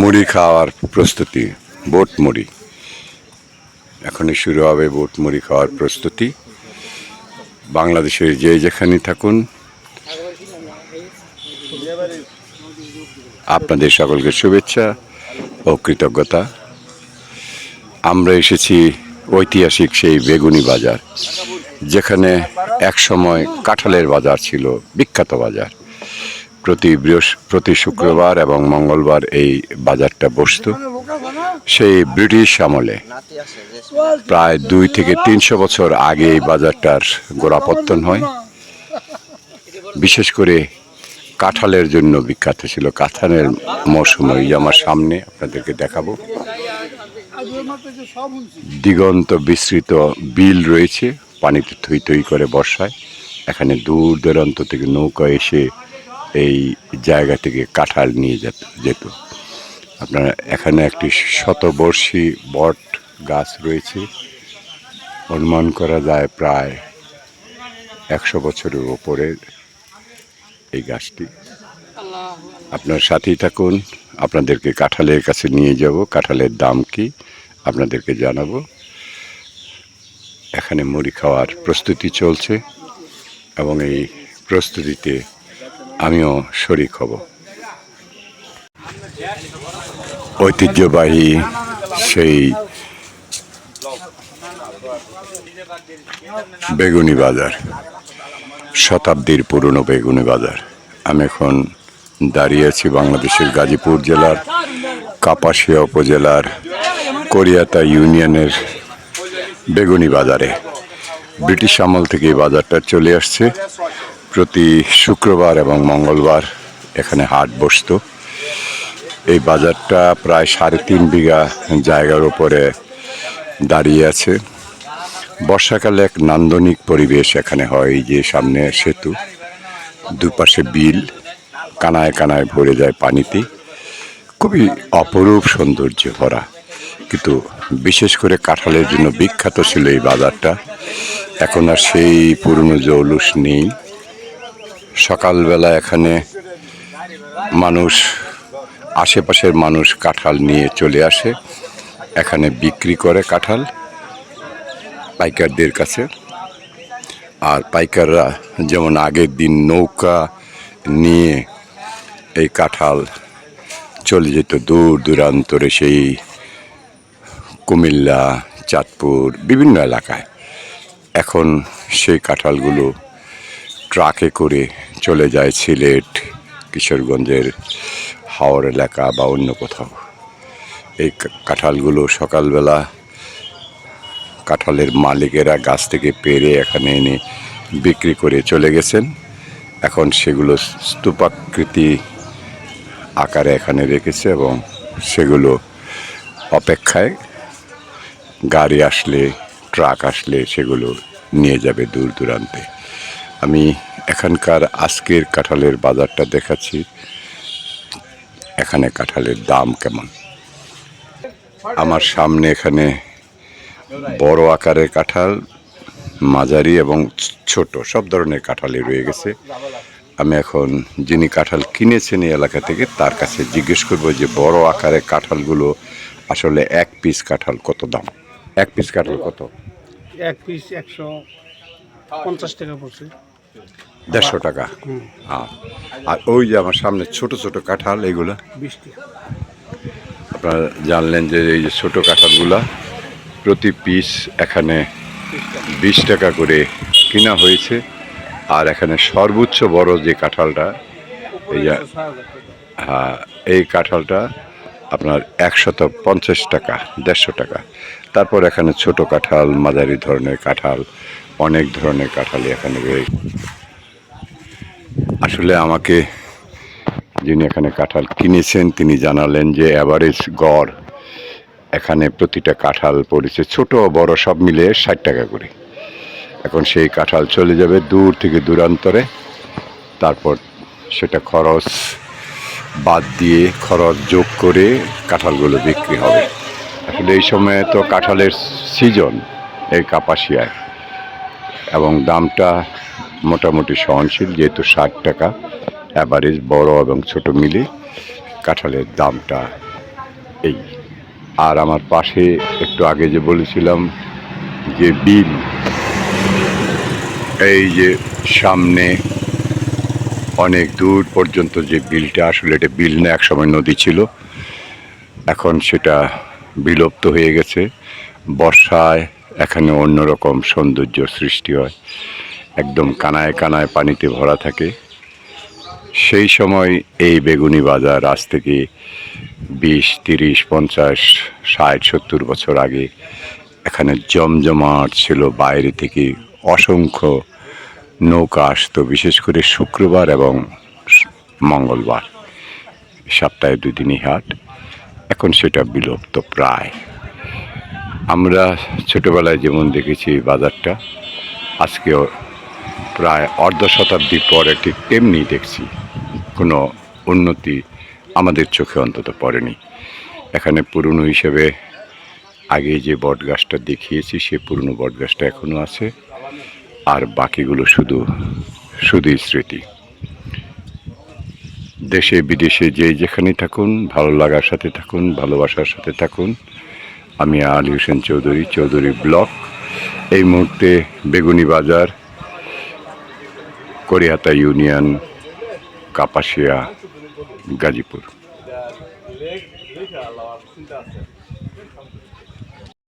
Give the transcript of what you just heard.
মুড়ি খাওয়ার প্রস্তুতি, বোট মুড়ি। এখনই শুরু হবে বোট মুড়ি খাওয়ার প্রস্তুতি। বাংলাদেশের যে যেখানে থাকুন, আপনাদের সকলকে শুভেচ্ছা ও কৃতজ্ঞতা। আমরা এসেছি ঐতিহাসিক সেই বেগুনি বাজার, যেখানে একসময় কাঁঠালের বাজার ছিল, বিখ্যাত বাজার। প্রতি প্রতি শুক্রবার এবং মঙ্গলবার এই বাজারটা বসতো। সেই ব্রিটিশ আমলে প্রায় দুই থেকে তিনশো বছর আগে এই বাজারটার গোড়াপত্তন হয়। বিশেষ করে কাঁঠালের জন্য বিখ্যাত ছিল কাঁঠালের মৌসুম ওই আমার সামনে, আপনাদেরকে দেখাবো। দিগন্ত বিস্তৃত বিল রয়েছে, পানিতে থই থই করে বর্ষায় এখানে দূর দূরান্ত থেকে নৌকা এসে এই জায়গা থেকে কাঁঠাল নিয়ে যেত যেত। আপনার এখানে একটি শতবর্ষী বট গাছ রয়েছে। অনুমান করা যায় প্রায় একশো বছরের ওপরের এই গাছটি। আপনার সাথেই থাকুন, আপনাদেরকে কাঁঠালের কাছে নিয়ে যাব। কাঁঠালের দাম কি? আপনাদেরকে জানাব। এখানে মুড়ি খাওয়ার প্রস্তুতি চলছে এবং এই প্রস্তুতিতে আমিও শরিক হব। ঐতিহ্যবাহী সেই বেগুনি বাজার, শতাব্দীর পুরনো বেগুনি বাজার। আমি এখন দাঁড়িয়ে আছি বাংলাদেশের গাজীপুর জেলার কাপাসিয়া উপজেলার কোরিয়াতা ইউনিয়নের বেগুনি বাজারে। ব্রিটিশ আমল থেকে বাজারটা চলে আসছে। প্রতি শুক্রবার এবং মঙ্গলবার এখানে হাট বসতো। এই বাজারটা প্রায় সাড়ে তিন বিঘা জায়গার উপরে দাঁড়িয়ে আছে। বর্ষাকালে এক নান্দনিক পরিবেশ এখানে হয় যে সামনে সেতু, দুপাশে বিল, কানায় কানায় ভরে যায় পানিতে। খুবই অপরূপ সৌন্দর্য ভরা। কিন্তু বিশেষ করে কাঁঠালের জন্য বিখ্যাত ছিল এই বাজারটা। এখন আর সেই পুরনো জৌলুস নেই। সকালবেলা এখানে মানুষ, আশেপাশের মানুষ কাঁঠাল নিয়ে চলে আসে। এখানে বিক্রি করে কাঁঠাল পাইকারদের কাছে। আর পাইকাররা যেমন আগের দিন নৌকা নিয়ে এই কাঁঠাল চলে যেত দূর দূরান্তরে সেই কুমিল্লা, চাঁদপুর, বিভিন্ন এলাকায়। এখন সেই কাঁঠালগুলো ট্রাকে করে চলে যায় সিলেট, কিশোরগঞ্জের হাওড় এলাকা বা অন্য কোথাও। এই কাঁঠালগুলো সকালবেলা কাঁঠালের মালিকেরা গাছ থেকে পেরে এখানে এনে বিক্রি করে চলে গেছেন। এখন সেগুলো স্তূপাকৃতি আকারে এখানে রেখেছে এবং সেগুলো অপেক্ষায় গাড়ি আসলে, ট্রাক আসলে সেগুলো নিয়ে যাবে দূর দূরান্তে। আমি এখানকার আজকের কাঁঠালের বাজারটা দেখাচ্ছি। এখানে কাঁঠালের দাম কেমন? আমার সামনে এখানে বড় আকারের কাঁঠাল, মাঝারি এবং ছোট, সব ধরনের কাঁঠালই রয়ে গেছে। আমি এখন যিনি কাঁঠাল কিনেছেন এই এলাকা থেকে, তার কাছে জিজ্ঞেস করব যে বড় আকারের কাঁঠালগুলো আসলে এক পিস কাঁঠাল কত দাম? এক পিস কাঁঠাল কত? এক পিস একশো পঞ্চাশ টাকা পড়ছে। দেড়শো টাকা। হ্যাঁ। আর ওই যে আমার সামনে ছোট ছোট কাঁঠাল এগুলো। আপনারা জানলেন যে এই যে ছোটো কাঁঠালগুলা প্রতি পিস এখানে বিশ টাকা করে কিনা হয়েছে। আর এখানে সর্বোচ্চ বড় যে কাঁঠালটা এই যে হ্যাঁ এই কাঁঠালটা আপনার একশত পঞ্চাশ টাকা দেড়শো টাকা। তারপর এখানে ছোট কাঁঠাল মাঝারি ধরনের কাঁঠাল অনেক ধরনের কাঁঠালই এখানে রয়েছে আসলে আমাকে যিনি এখানে কাঁঠাল কিনেছেন, তিনি জানালেন যে অ্যাভারেজ গড় এখানে প্রতিটা কাঁঠাল পড়েছে, ছোট, বড়, সব মিলে ষাট টাকা করে। এখন সেই কাঁঠাল চলে যাবে দূর থেকে দূরান্তরে। তারপর সেটা খরচ বাদ দিয়ে, খরচ যোগ করে কাঁঠালগুলো বিক্রি হবে। আসলে এই সময়ে তো কাঁঠালের সিজন এই কাপাসিয়ায়। এবং দামটা মোটামুটি সহনশীল, যেহেতু ষাট টাকা অ্যাভারেজ বড় এবং ছোট মিলে কাঁঠালের দামটা এই। আর আমার পাশে একটু আগে যে বলেছিলাম যে বিল এই যে সামনে অনেক দূর পর্যন্ত যে বিলটা, আসলে এটা বিল না, একসময় নদী ছিল। এখন সেটা বিলুপ্ত হয়ে গেছে। বর্ষায় এখানে অন্যরকম সৌন্দর্য সৃষ্টি হয়। একদম কানায় কানায় পানিতে ভরা থাকে। সেই সময় এই বেগুনি বাজার আজ থেকে বিশ, তিরিশ, পঞ্চাশ, ষাট, সত্তর বছর আগে এখানে জমজমাট ছিল। বাইরে থেকে অসংখ্য নৌকা আসতো, বিশেষ করে শুক্রবার এবং মঙ্গলবার। সপ্তাহে দুদিনই হাট। এখন সেটা বিলুপ্ত প্রায়। আমরা ছোটবেলায় যেমন দেখেছি বাজারটা, আজকেও প্রায় অর্ধ শতাব্দী পরে ঠিক তেমনি দেখছি কোনো উন্নতি আমাদের চোখে অন্তত পড়েনি। এখানে পুরনো হিসেবে আগে যে বট গাছটা দেখিয়েছি, সে পুরনো বট গাছটা এখনও আছে, আর বাকিগুলো শুধু, শুধুই স্মৃতি। দেশে, বিদেশে যে যেখানেই থাকুন, ভালো লাগার সাথে থাকুন, ভালোবাসার সাথে থাকুন আমি আলী হোসেন চৌধুরী চৌধুরী ব্লক। এই মুহূর্তে বেগুনি বাজার করিয়াতা ইউনিয়ন কাপাসিয়া গাজীপুর।